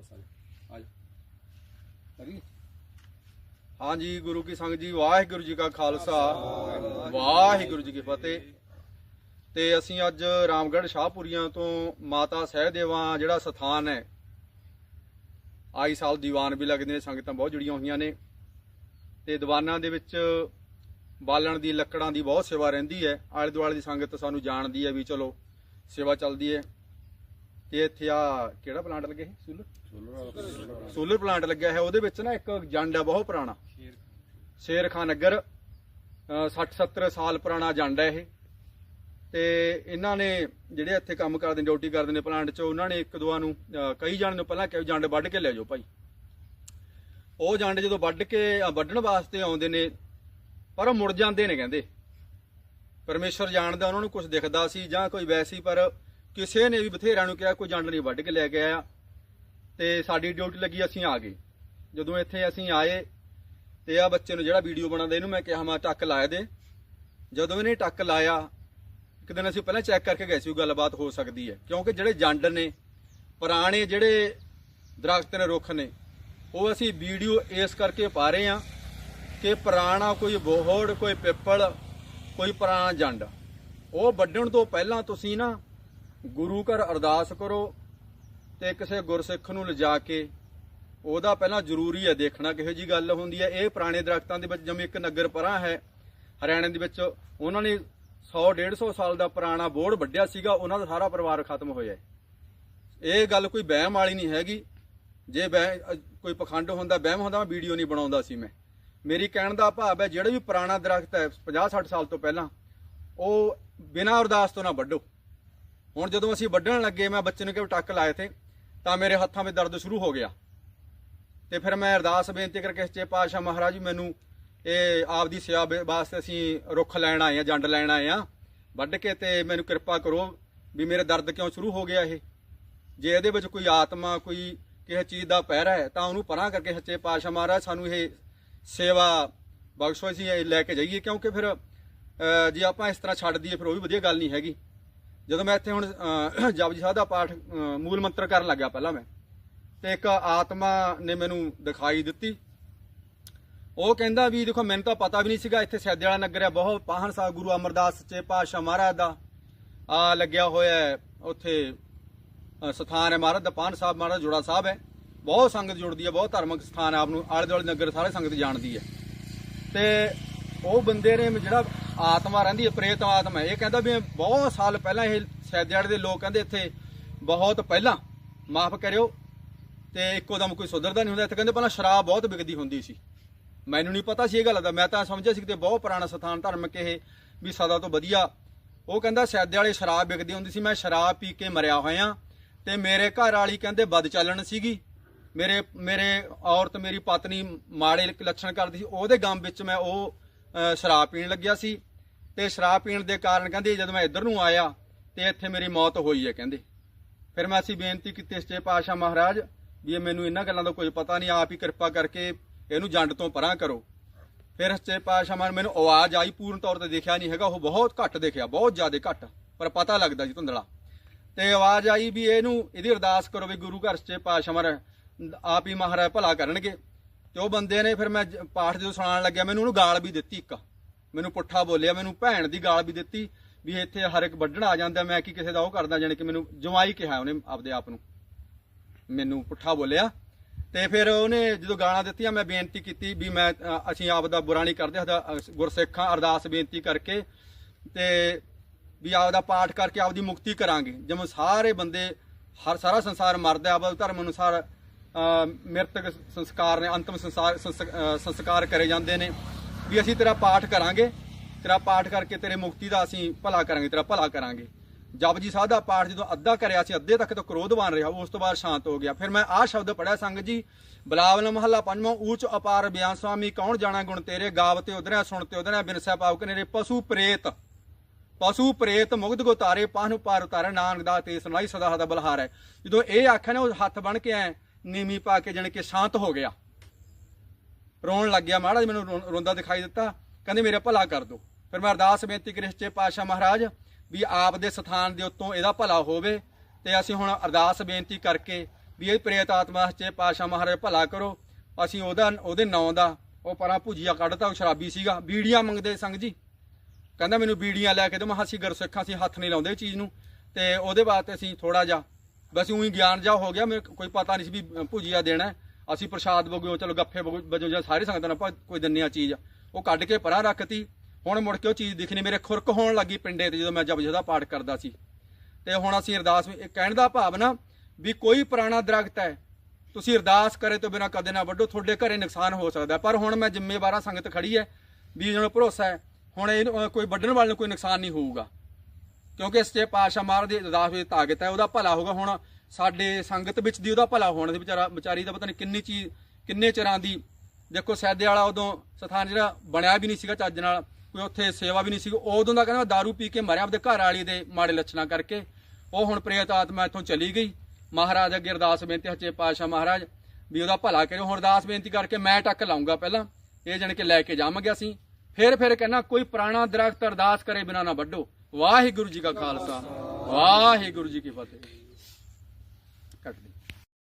ਬਸ ਆ ਕਰੀ ਹਾਂਜੀ, ਗੁਰੂ ਕੀ ਸੰਗਤ ਜੀ, ਵਾਹਿਗੁਰੂ ਜੀ ਕਾ ਖਾਲਸਾ। ਵਾਹਿਗੁਰੂ ਜੀ ਕੀ ਫਤਿਹ। ਤੇ ਅਸੀਂ ਅੱਜ ਰਾਮਗੜ੍ਹ ਸ਼ਾਹਪੁਰੀਆਂ ਤੋਂ ਮਾਤਾ ਸਹਿਦੇਵਾਂ ਜਿਹੜਾ ਸਥਾਨ ਹੈ, ਆਈ ਸਾਲ ਦੀਵਾਨ ਵੀ ਲੱਗਦੇ ਨੇ, ਸੰਗਤਾਂ ਬਹੁਤ ਜੁੜੀਆਂ ਹੋਈਆਂ ਨੇ। ਤੇ ਦੀਵਾਨਾਂ ਦੇ ਵਿੱਚ ਬਾਲਣ ਦੀ, ਲੱਕੜਾਂ ਦੀ ਬਹੁਤ ਸੇਵਾ ਰਹਿੰਦੀ ਹੈ। ਆਲੇ ਦੁਆਲੇ ਦੀ ਸੰਗਤ ਸਾਨੂੰ ਜਾਣਦੀ ਹੈ ਵੀ ਚਲੋ, ਸੇਵਾ ਚੱਲਦੀ ਹੈ। ਤੇ ਇੱਥੇ ਆ ਕਿਹੜਾ ਪਲਾਂਟ ਲੱਗੇ ਸੀ? ਸੂਲਰ? ਸੋਲਰ ਪਲਾਂਟ ਲੱਗਿਆ ਹੈ ਉਹਦੇ ਵਿੱਚ ਨਾ ਇੱਕ ਜੰਡ ਹੈ ਬਹੁਤ ਪੁਰਾਣਾ। ਸ਼ੇਰ ਖਾਨ। ਨਗਰ 60 70 ਸਾਲ ਪੁਰਾਣਾ ਜੰਡ ਹੈ ਇਹ। ਤੇ ਇਹਨਾਂ ਨੇ ਜਿਹੜੇ ਇੱਥੇ ਕੰਮ ਕਰਦੇ ਨੇ ਡਿਊਟੀ ਕਰਦੇ ਨੇ ਪਲਾਂਟ 'ਚ ਉਹਨਾਂ ਨੇ ਇੱਕ ਦੁਆ ਨੂੰ ਕਈ ਜਣ ਨੂੰ ਪਹਿਲਾਂ ਕਿਹਾ ਜੰਡ ਵੱਢ ਕੇ ਲੈ ਜਾਓ ਭਾਈ। ਉਹ ਜੰਡ ਜਦੋਂ ਵੱਢ ਕੇ ਵੱਢਣ ਵਾਸਤੇ ਆਉਂਦੇ ਨੇ ਪਰ ਉਹ ਮੁੜ ਜਾਂਦੇ ਨੇ ਕਹਿੰਦੇ। ਪਰਮੇਸ਼ਰ ਜਾਣਦਾ ਉਹਨਾਂ ਨੂੰ ਕੁਝ ਦਿਖਦਾ ਸੀ ਜਾਂ ਕੋਈ ਵੈਸੀ ਪਰ ਕਿਸੇ ਨੇ ਵੀ ਬਥੇਰਿਆਂ ਨੂੰ ਕਿਹਾ, ਕੋਈ ਜੰਡ ਨਹੀਂ, ਵੱਢ ਕੇ ਲੈ ਕੇ ਆਇਆ। ਤੇ ਸਾਡੀ ਡਿਊਟੀ ਲੱਗੀ, ਅਸੀਂ ਆ ਗਏ। ਜਦੋਂ ਇੱਥੇ ਅਸੀਂ ਆਏ, ਤੇ ਆ ਬੱਚੇ ਨੂੰ ਜਿਹੜਾ ਵੀਡੀਓ ਬਣਾਉਂਦਾ, ਇਹਨੂੰ ਮੈਂ ਕਿਹਾ, ਮੈਂ, ਟੱਕ ਲਾਇਆ ਦੇ ਜਦੋਂ ਇਹਨੇ ਟੱਕ ਲਾਇਆ, ਇੱਕ ਦਿਨ ਅਸੀਂ ਪਹਿਲਾਂ ਚੈੱਕ ਕਰਕੇ ਗਏ ਸੀ, ਉਹ ਗੱਲਬਾਤ ਹੋ ਸਕਦੀ ਹੈ। ਕਿਉਂਕਿ ਜਿਹੜੇ ਜੰਡ ਨੇ, ਪੁਰਾਣੇ ਜਿਹੜੇ ਦਰਖਤ ਨੇ, ਰੁੱਖ ਨੇ, ਉਹ ਅਸੀਂ ਵੀਡੀਓ ਇਸ ਕਰਕੇ ਪਾ ਰਹੇ ਆ ਕਿ ਪੁਰਾਣਾ ਕੋਈ ਬੋਹੜ, ਕੋਈ ਪਿੱਪਲ, ਕੋਈ ਪੁਰਾਣਾ ਜੰਡ, ਉਹ ਵੱਢਣ ਤੋਂ ਪਹਿਲਾਂ ਤੁਸੀਂ ਨਾ ਗੁਰੂ ਘਰ ਅਰਦਾਸ ਕਰੋ ਤੇ ਕਿਸੇ ਗੁਰਸਿੱਖ ਨੂੰ ਲਿਜਾ ਕੇ ਉਹਦਾ ਪਹਿਲਾਂ ਜ਼ਰੂਰੀ ਹੈ ਦੇਖਣਾ ਕਿਹੋ ਜੀ ਗੱਲ ਹੁੰਦੀ ਹੈ। ਇਹ ਪੁਰਾਣੇ ਦਰਖਤਾਂ ਦੇ ਵਿੱਚ ਜਿਵੇਂ ਇੱਕ ਨਗਰ ਪਰਾਂ ਹੈ। ਹਰਿਆਣੇ ਦੇ ਵਿੱਚ ਉਹਨਾਂ ਨੇ 100 150 ਸਾਲ ਦਾ ਪੁਰਾਣਾ ਬੋੜ ਵੱਢਿਆ ਸੀਗਾ, ਉਹਨਾਂ ਦਾ ਸਾਰਾ ਪਰਿਵਾਰ ਖਤਮ ਹੋਇਆ ਹੈ। ਇਹ ਗੱਲ ਕੋਈ ਵਹਿਮ ਵਾਲੀ ਨਹੀਂ ਹੈਗੀ। ਜੇ ਵਹਿ- ਕੋਈ ਪਖੰਡ ਹੁੰਦਾ, ਵਹਿਮ ਹੁੰਦਾ, ਮੈਂ ਵੀਡੀਓ ਨਹੀਂ ਬਣਾਉਂਦਾ ਸੀ ਮੈਂ। ਮੇਰੀ ਕਹਿਣ ਦਾ ਭਾਵ ਹੈ, ਜਿਹੜਾ ਵੀ ਪੁਰਾਣਾ ਦਰਖਤ ਹੈ 50 60 ਸਾਲ ਤੋਂ ਪਹਿਲਾਂ, ਉਹ ਬਿਨਾਂ ਅਰਦਾਸ ਤੋਂ ਨਾ ਵੱਢੋ। ਹੁਣ ਜਦੋਂ ਅਸੀਂ ਵੱਢਣ ਲੱਗੇ, ਮੈਂ ਬੱਚੇ ਨੂੰ ਕਿ ਟੱਕ ਲਾਏ ਤੇ, ਤਾਂ ਮੇਰੇ ਹੱਥਾਂ 'ਵਿੱਚ ਦਰਦ ਸ਼ੁਰੂ ਹੋ ਗਿਆ। ਤੇ ਫਿਰ ਮੈਂ ਅਰਦਾਸ ਬੇਨਤੀ ਕਰਕੇ ਸੱਚੇ ਪਾਤਸ਼ਾਹ ਮਹਾਰਾਜ ਜੀ, ਮੈਨੂੰ ਇਹ ਆਪਦੀ ਸੇਵਾ ਬੇ- ਵਾਸਤੇ ਅਸੀਂ ਰੁੱਖ ਲੈਣ ਆਏ ਆ ਜੰਡ ਲੈਣ ਆਏ ਆ ਵੱਢ ਕੇ ਤੇ ਮੈਨੂੰ ਕਿਰਪਾ ਕਰੋ ਵੀ ਮੇਰੇ ਦਰਦ ਕਿਉਂ ਸ਼ੁਰੂ ਹੋ ਗਿਆ ਇਹ। ਜੇ ਇਹਦੇ ਵਿੱਚ ਕੋਈ ਆਤਮਾ, ਕੋਈ ਕਿਸੇ ਚੀਜ਼ ਦਾ ਪਹਿਰਾ ਹੈ, ਤਾਂ ਉਹਨੂੰ ਪਰਾਂ ਕਰਕੇ ਸੱਚੇ ਪਾਤਸ਼ਾਹ ਮਹਾਰਾਜ ਸਾਨੂੰ ਇਹ ਸੇਵਾ ਬਖਸ਼ੋ, ਅਸੀਂ ਇਹ ਲੈ ਕੇ ਜਾਈਏ। ਕਿਉਂਕਿ ਫਿਰ ਜੇ ਆਪਾਂ ਇਸ ਤਰ੍ਹਾਂ ਛੱਡ ਦਈਏ, ਫਿਰ ਉਹ ਵੀ ਵਧੀਆ ਗੱਲ ਨਹੀਂ ਹੈਗੀ। ਜਦੋਂ ਮੈਂ ਇੱਥੇ ਹੁਣ ਅਹ, ਜਪਜੀ ਸਾਹਿਬ ਦਾ ਪਾਠ ਮੂਲ ਮੰਤਰ ਕਰਨ ਲੱਗਿਆ ਪਹਿਲਾਂ ਮੈਂ ਤੇ ਇੱਕ ਆਤਮਾ ਨੇ ਮੈਨੂੰ ਦਿਖਾਈ ਦਿੱਤੀ। ਉਹ ਕਹਿੰਦਾ ਵੀ ਦੇਖੋ ਮੈਨੂੰ ਤਾਂ ਪਤਾ ਵੀ ਨਹੀਂ ਸੀਗਾ ਇੱਥੇ ਸੈਦੇ ਵਾਲਾ ਨਗਰ ਹੈ ਬਹੁਤ ਪਾਹਨ ਸਾਹਿਬ ਗੁਰੂ ਅਮਰਦਾਸ ਸੱਚੇ ਪਾਤਸ਼ਾਹ ਮਹਾਰਾਜ ਦਾ ਆ ਲੱਗਿਆ ਹੋਇਆ ਹੈ ਉੱਥੇ ਸਥਾਨ ਹੈ ਮਹਾਰਾਜ ਦਾ ਪਾਹਨ ਸਾਹਿਬ ਮਹਾਰਾਜ ਜੋੜਾ ਸਾਹਿਬ ਹੈ। ਬਹੁਤ ਸੰਗਤ ਜੁੜਦੀ ਹੈ ਬਹੁਤ ਧਾਰਮਿਕ ਸਥਾਨ ਹੈ ਆਪ ਨੂੰ ਆਲੇ ਦੁਆਲੇ ਨਗਰ ਸਾਰੇ ਸੰਗਤ ਜਾਣਦੀ ਹੈ। ਤੇ ਉਹ ਬੰਦੇ ਨੇ ਜਿਹੜਾ ਆਤਮਾ ਰਹਿੰਦੀ ਹੈ, ਪ੍ਰੇਤ ਆਤਮਾ ਇਹ ਕਹਿੰਦਾ ਵੀ ਬਹੁਤ ਸਾਲ ਪਹਿਲਾਂ ਇਹ ਸੈਦਿਆੜੇ ਦੇ ਲੋਕ ਕਹਿੰਦੇ ਇੱਥੇ ਬਹੁਤ ਪਹਿਲਾਂ ਮਾਫ ਕਰਿਓ ਤੇ ਇੱਕੋ ਦਮ ਕੋਈ ਸੁਧਰਦਾ ਨਹੀਂ ਹੁੰਦਾ। ਇੱਥੇ ਕਹਿੰਦੇ ਪਹਿਲਾਂ ਸ਼ਰਾਬ ਬਹੁਤ ਵਿਕਦੀ ਹੁੰਦੀ ਸੀ। ਮੈਨੂੰ ਨਹੀਂ ਪਤਾ ਸੀ ਇਹ ਗੱਲ ਦਾ। ਮੈਂ ਤਾਂ ਸਮਝਿਆ ਸੀ ਕਿ ਬਹੁਤ ਪੁਰਾਣਾ ਸਥਾਨ ਧਰਮਕ ਇਹ ਵੀ ਸਦਾ ਤੋਂ ਵਧੀਆ। ਉਹ ਕਹਿੰਦਾ ਸੈਦੇ ਵਾਲੇ ਸ਼ਰਾਬ ਵਿਕਦੀ ਹੁੰਦੀ ਸੀ। ਮੈਂ ਸ਼ਰਾਬ ਪੀ ਕੇ ਮਰਿਆ ਹੋਇਆ ਤੇ ਮੇਰੇ ਘਰ ਵਾਲੀ ਕਹਿੰਦੇ ਬਦ ਚੱਲਣ ਸੀਗੀ। ਮੇਰੇ ਮੇਰੇ ਔਰਤ ਮੇਰੀ ਪਤਨੀ ਮਾੜੇ ਲੱਛਣ ਕਰਦੀ ਸੀ। ਉਹਦੇ ਗਮ ਵਿੱਚ ਮੈਂ ਉਹ ਸ਼ਰਾਬ ਪੀਣ ਲੱਗਿਆ ਸੀ। ਤੇ ਸ਼ਰਾਬ ਪੀਣ ਦੇ ਕਾਰਨ ਕਹਿੰਦੇ, ਜਦੋਂ ਮੈਂ ਇੱਧਰ ਨੂੰ ਆਇਆ ਤੇ ਇੱਥੇ ਮੇਰੀ ਮੌਤ ਹੋਈ ਹੈ ਕਹਿੰਦੇ। ਫਿਰ ਮੈਂ ਅਸੀਂ ਬੇਨਤੀ ਕੀਤੀ ਸੱਚੇ ਪਾਤਸ਼ਾਹ ਮਹਾਰਾਜ, ਵੀ ਇਹ ਮੈਨੂੰ ਇਹਨਾਂ ਗੱਲਾਂ ਦਾ ਕੁਝ ਪਤਾ ਨਹੀਂ, ਆਪ ਹੀ ਕਿਰਪਾ ਕਰਕੇ ਇਹਨੂੰ ਜੰਡ ਤੋਂ ਪਰਾਂ ਕਰੋ। ਫਿਰ ਸੱਚੇ ਪਾਤਸ਼ਾਹ ਮਹਾਰਾਜ ਮੈਨੂੰ ਆਵਾਜ਼ ਆਈ, ਪੂਰਨ ਤੌਰ ਤੇ ਦੇਖਿਆ ਨਹੀਂ ਹੈਗਾ, ਉਹ ਬਹੁਤ ਘੱਟ ਦੇਖਿਆ, ਬਹੁਤ ਜ਼ਿਆਦਾ ਘੱਟ, ਪਰ ਪਤਾ ਲੱਗਦਾ ਜੀ ਧੁੰਦਲਾ। ਤੇ ਆਵਾਜ਼ ਆਈ ਵੀ ਇਹਨੂੰ, ਇਹਦੀ ਅਰਦਾਸ ਕਰੋ ਵੀ ਗੁਰੂ ਘਰ ਸੱਚੇ ਪਾਤਸ਼ਾਹ ਮਹਾਰਾਜ, ਆਪ ਹੀ ਮਹਾਰਾਜ ਭਲਾ ਕਰਨਗੇ। ਤੇ ਉਹ ਬੰਦੇ ਨੇ ਫਿਰ ਮੈਂ ਪਾਠ ਜਦੋਂ ਸੁਣਾਉਣ ਲੱਗਿਆ, ਮੈਨੂੰ ਉਹਨੂੰ ਗਾਲ ਵੀ ਦਿੱਤੀ ਇੱਕ। ਮੈਨੂੰ ਪੁੱਠਾ ਬੋਲਿਆ ਮੈਨੂੰ ਭੈਣ ਦੀ ਗਾਲ ਵੀ ਦਿੱਤੀ ਵੀ ਇੱਥੇ ਹਰ ਇੱਕ ਵੱਢਣ ਆ ਜਾਂਦਾ ਮੈਂ ਕੀ ਕਿਸੇ ਦਾ ਉਹ ਕਰਦਾ ਜਾਣੀ ਕਿ ਮੈਨੂੰ ਜਵਾਈ ਕਿਹਾ ਉਹਨੇ ਆਪਦੇ ਆਪ ਨੂੰ। ਮੈਨੂੰ ਪੁੱਠਾ ਬੋਲਿਆ ਤੇ ਫਿਰ ਉਹਨੇ ਜਦੋਂ ਗਾਲਾਂ ਦਿੱਤੀਆਂ ਮੈਂ ਬੇਨਤੀ ਕੀਤੀ ਵੀ ਮੈਂ ਅਸੀਂ ਆਪ ਦਾ ਬੁਰਾ ਨਹੀਂ ਕਰਦੇ ਸਾਡਾ, ਅ, ਗੁਰਸਿੱਖਾਂ ਅਰਦਾਸ ਬੇਨਤੀ ਕਰਕੇ ਤੇ ਵੀ ਆਪ ਦਾ ਪਾਠ ਕਰਕੇ ਆਪਦੀ ਮੁਕਤੀ ਕਰਾਂਗੇ। ਜਿਵੇਂ ਸਾਰੇ ਬੰਦੇ ਹਰ ਸਾਰਾ ਸੰਸਾਰ ਮਰਦਾ ਆਪਦਾ ਧਰਮ ਅਨੁਸਾਰ ਅ, ਮ੍ਰਿਤਕ ਸੰਸਕਾਰ ਨੇ ਅੰਤਮ ਸੰਸਾਰ ਸੰਸ- ਸੰਸਕਾਰ ਕਰੇ ਜਾਂਦੇ ਨੇ। ਵੀ ਅਸੀਂ ਤੇਰਾ ਪਾਠ ਕਰਾਂਗੇ, ਤੇਰਾ ਪਾਠ ਕਰਕੇ ਤੇਰੇ ਮੁਕਤੀ ਦਾ ਅਸੀਂ ਭਲਾ ਕਰਾਂਗੇ, ਤੇਰਾ ਭਲਾ ਕਰਾਂਗੇ। ਜਪਜੀ ਸਾਹਿਬ ਦਾ ਪਾਠ ਜਦੋਂ ਅੱਧਾ ਕਰਿਆ ਸੀ, ਅੱਧੇ ਤੱਕ ਤਾਂ ਕ੍ਰੋਧਵਾਨ ਰਿਹਾ, ਉਸ ਤੋਂ ਬਾਅਦ ਸ਼ਾਂਤ ਹੋ ਗਿਆ। ਫਿਰ ਮੈਂ ਆਹ ਸ਼ਬਦ ਪੜਿਆ ਸੰਗ ਜੀ, ਬਲਾਵਲ ਮਹੱਲਾ ਪੰਜਵਾਂ, ਊਚ ਅਪਾਰ ਬਿਆਨ ਸੁਆਮੀ ਕੌਣ ਜਾਣਾ ਗੁਣ ਤੇਰੇ ਗਾਵ ਤੇ ਉਧਰਿਆ ਸੁਣ ਤੇ ਉਧਰਿਆ ਬਿਨਸਾ ਪਾਉ ਕਨੇਰੇ ਪਸ਼ੂ ਪ੍ਰੇਤ ਪਸ਼ੂ ਪ੍ਰੇਤ ਮੁਗਧ ਕੋ ਤਾਰੇ, ਪਾਹਨ ਪਾਰ ਉਤਾਰੇ, ਨਾਨਕ ਦਾ ਤੇ ਸੁਣਾਈ ਸਦਾ ਦਾ ਬਲਹਾਰ। ਹੈ ਜਦੋਂ ਇਹ ਆਖਿਆ ਨਾ, ਉਹ ਹੱਥ ਬਣ ਕੇ ਐ ਨੀਮੀ ਪਾ ਕੇ ਜਾਣੀ ਕਿ ਸ਼ਾਂਤ ਹੋ ਗਿਆ। ਰੋਣ ਲੱਗ ਗਿਆ, ਮਹਾਰਾਜ ਮੈਨੂੰ ਰੋ- ਰੋਂਦਾ ਦਿਖਾਈ ਦਿੱਤਾ। ਕਹਿੰਦੇ, ਮੇਰਾ ਭਲਾ ਕਰ ਦੋ। ਫਿਰ ਮੈਂ ਅਰਦਾਸ ਬੇਨਤੀ ਕਰੀ, ਸੱਚੇ ਪਾਤਸ਼ਾਹ ਮਹਾਰਾਜ, ਵੀ ਆਪ ਦੇ ਸਥਾਨ ਦੇ ਉੱਤੋਂ ਇਹਦਾ ਭਲਾ ਹੋਵੇ ਤੇ ਅਸੀਂ ਹੁਣ ਅਰਦਾਸ ਬੇਨਤੀ ਕਰਕੇ ਵੀ ਇਹ ਪ੍ਰੇਤ ਆਤਮਾ, ਸੱਚੇ ਪਾਸ਼ਾ ਮਹਾਰਾਜ, ਭਲਾ ਕਰੋ। ਅਸੀਂ ਉਹਦਾ, ਉਹਦੇ ਨਾਂ ਦਾ, ਉਹ ਪਰਾਂ ਭੁਜੀਆ ਕੱਢਤਾ, ਉਹ ਸ਼ਰਾਬੀ ਸੀਗਾ। ਬੀੜੀਆਂ ਮੰਗਦੇ ਸੰਗ ਜੀ। ਕਹਿੰਦਾ, ਮੈਨੂੰ ਬੀੜੀਆਂ ਲੈ ਕੇ ਦਿਓ। ਮੈਂ ਕਿਹਾ, ਅਸੀਂ ਗੁਰਸਿੱਖਾਂ ਅਸੀਂ ਹੱਥ ਨਹੀਂ ਲਾਉਂਦੇ ਚੀਜ਼ ਨੂੰ। ਤੇ ਉਹਦੇ ਬਾਅਦ ਅਸੀਂ ਥੋੜਾ ਜਿਹਾ, ਬਸ ਉਹੀ ਗਿਆਨ ਜਾ ਹੋ ਗਿਆ। ਮੈਨੂੰ ਕੋਈ ਪਤਾ ਨਹੀਂ ਸੀ ਵੀ ਭੁਜੀਆ ਦੇਣਾ ਅਸੀਂ ਪ੍ਰਸ਼ਾਦ ਵਗੋ, ਚਲੋ ਗੱਫੇ ਵਜੋਂ ਜਾਂ ਸਾਰੀ ਸੰਗਤਾਂ ਨੂੰ ਆਪਾਂ ਕੋਈ ਦਿੰਨੇ ਆ ਚੀਜ਼। ਉਹ ਕੱਢ ਕੇ ਪਰਾਂ ਰੱਖਤੀ। ਹੁਣ ਮੁੜ ਕੇ ਉਹ ਚੀਜ਼ ਦਿਖਣੀ ਮੇਰੇ ਖੁਰਕ ਹੋਣ ਲੱਗੀ ਪਿੰਡੇ ਤੇ ਜਦੋਂ ਮੈਂ ਜਪਜੀ ਦਾ ਪਾਠ ਕਰਦਾ ਸੀ। ਤੇ ਹੁਣ ਅਸੀਂ ਅਰਦਾਸ ਕਹਿਣ ਦਾ ਭਾਵ ਨਾ ਵੀ ਕੋਈ ਪੁਰਾਣਾ ਦਰਖਤ ਹੈ। ਤੁਸੀਂ ਅਰਦਾਸ ਕਰੇ ਤੋਂ ਬਿਨਾ ਕਦੇ ਨਾ ਵੱਢੋ, ਤੁਹਾਡੇ ਘਰੇ ਨੁਕਸਾਨ ਹੋ ਸਕਦਾ। ਪਰ ਹੁਣ ਮੈਂ ਜ਼ਿੰਮੇਵਾਰਾਂ ਸੰਗਤ ਖੜੀ ਹੈ ਵੀ ਇਹਨਾਂ ਨੂੰ ਭਰੋਸਾ ਹੈ। ਹੁਣ ਇਹਨੂੰ ਕੋਈ ਵੱਢਣ ਵਾਲੇ ਨੂੰ ਕੋਈ ਨੁਕਸਾਨ ਨਹੀਂ ਹੋਊਗਾ। ਕਿਉਂਕਿ ਸੱਚੇ ਪਾਤਸ਼ਾਹ ਮਹਾਰਾਜ ਦੀ ਅਰਦਾਸ ਵਿੱਚ ਤਾਕਤ ਹੈ, ਉਹਦਾ ਭਲਾ ਹੋਗਾ ਹੁਣ ਸਾਡੇ ਸੰਗਤ ਵਿੱਚ ਦੀ ਉਹਦਾ ਭਲਾ ਹੋਣ ਸੀ ਵਿਚਾਰਾ ਵਿਚਾਰੀ ਦਾ ਪਤਾ ਨਹੀਂ ਕਿੰਨੀ ਚੀਜ਼ ਕਿੰਨੇ ਚਿਰਾਂ ਦੀ ਦੇਖੋ ਸੈਦੇ ਵਾਲਾ ਉਦੋਂ ਸਥਾਨ ਜਿਹੜਾ ਬਣਿਆ ਵੀ ਨਹੀਂ ਸੀਗਾ ਚੱਜ ਨਾਲ, ਕੋਈ ਉੱਥੇ ਸੇਵਾ ਵੀ ਨਹੀਂ ਸੀ ਉਦੋਂ ਦਾ ਕਹਿੰਦਾ दारू ਪੀ ਕੇ ਮਰਿਆ ਆਪਦੇ ਘਰ ਵਾਲੀ ਦੇ ਮਾੜੇ ਲੱਛਣਾਂ ਕਰਕੇ। ਉਹ ਹੁਣ ਪ੍ਰੇਤ ਆਤਮਾ ਇੱਥੋਂ ਚਲੀ ਗਈ। ਮਹਾਰਾਜ ਅੱਗੇ ਅਰਦਾਸ ਬੇਨਤੀ, ਸੱਚੇ ਪਾਤਸ਼ਾਹ ਮਹਾਰਾਜ, ਵੀ ਉਹਦਾ ਭਲਾ ਕਰਿਓ। ਹੁਣ ਅਰਦਾਸ ਬੇਨਤੀ ਕਰਕੇ ਮੈਂ ਟੱਕ ਲਾਉਂਗਾ ਪਹਿਲਾਂ, ਇਹ ਜਣ ਕੇ ਲੈ ਕੇ ਜਾਵਾਂਗੇ ਅਸੀਂ। ਫਿਰ ਫਿਰ ਕਹਿੰਦਾ ਕੋਈ ਪੁਰਾਣਾ ਦਰਖਤ ਅਰਦਾਸ ਕਰੇ ਬਿਨਾ ਨਾ ਵੱਢੋ। ਵਾਹਿਗੁਰੂ ਜੀ ਕਾ ਖਾਲਸਾ, ਵਾਹਿਗੁਰੂ ਜੀ ਕੀ ਫਤਿਹ। ਕੱਟ ਦੇ